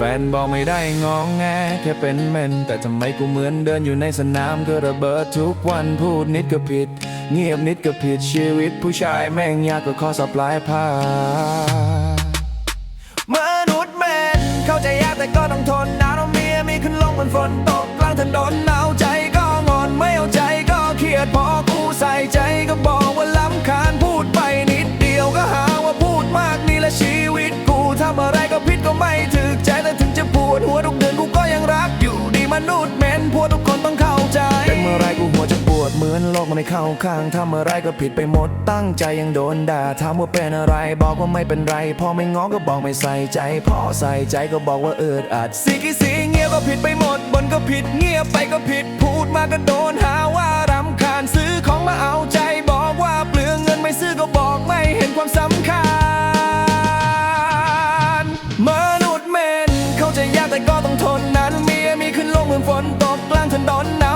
ฟนบอกไม่ได้งองแงแค่เป็นเมนแต่ทำไมกูเหมือนเดินอยู่ในสนามก็ระเบิดทุกวันพูดนิดก็ผิด เงียบนิดก็ผิดชีวิต ผู้ชายแม่งยากก็ข้อสอบปลายผ้ามนุษย์แมนเข้าใจยากแต่ก็ต้องทนหนาวเมียมีขึ้นลงเหมือนฝนตกกลางถนนหนาวใจก็งอนไม่เอาใจก็เครียดพอกูใส่ใจก็บอกว่าล้ำคาญพูดไปนิดเดียวก็หาว่าพูดมากนี่และชีวิตกูทำอะไรก็ผิดก็ไม่ถึก วกทุกคนต้องเข้าใจ เป็นเมื่อไรกูหัวจะปวดเหมือนโลกมันไม่เข้าข้างทำอะไรก็ผิดไปหมดตั้งใจยังโดนด่าถามว่าเป็นอะไร บอกว่าไม่เป็นไรพอไม่ง้อก็บอกไม่ใส่ใจพอใส่ใจก็บอกว่าเอิดอัดสีกี่สีเงียบก็ผิดไปหมดบนก็ผิดเงียบไปก็ผิดพูดมาก็โดนหาว่า กล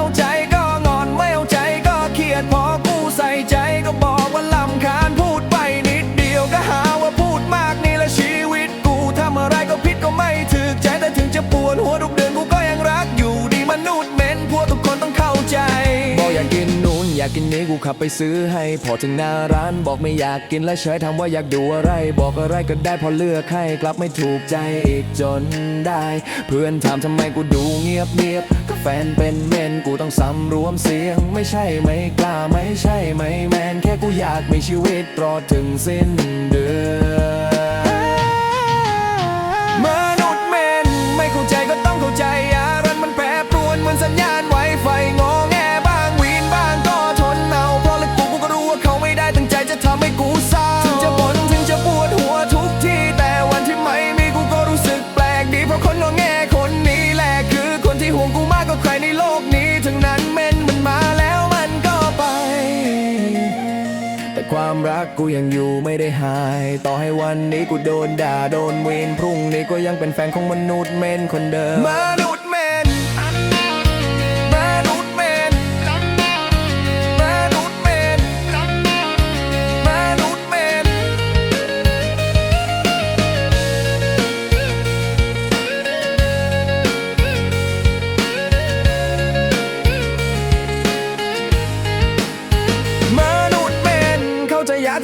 ากกินนี้กูขับไปซื้อให้ พอถึงหน้าร้านบอกไม่อยากกินและเฉยถามว่าอยากดูอะไร บอกอะไรก็ได้พอเลือกให้กลับไม่ถูกใจอีกจนได้ เพื่อนถามทำไมกูดูเงียบเงียบๆก็แฟนเป็นเมนกูต้องสำรวมเสียง ไม่ใช่ไม่กล้าไม่ใช่ไม่แมนแค่กูอยากมีชีวิตรอถึงสิ้นเดือน จะทำให้กูเศร้าถึงจะบ่นถึงจะปวดหัวทุกที แต่วันที่ไม่มีกูก็รู้สึกแปลกดี เพราะคนงอแงคนนี้แหละคือคนที่ห่วงกูมากกว่าใครในโลกนี้ ทั้งนั้นเมนมันมาแล้วมันก็ไป แต่ความรักกูยังอยู่ไม่ได้หาย ต่อให้วันนี้กูโดนด่าโดนเวนพรุ่งนี้ก็ยังเป็นแฟนของมนุษย์เมนคนเดิมมนุษย์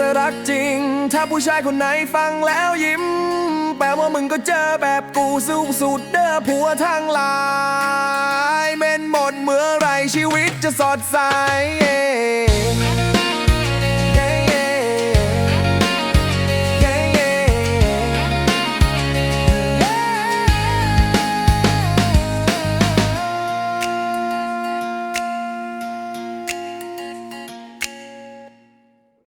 แต่รักจริง ถ้าผู้ชายคนไหนฟังแล้วยิ้ม แปลว่ามึงก็เจอแบบกูสุขสุดเด้อผัวทางหลาย เม่นหมดเมื่อไรชีวิตจะสดใส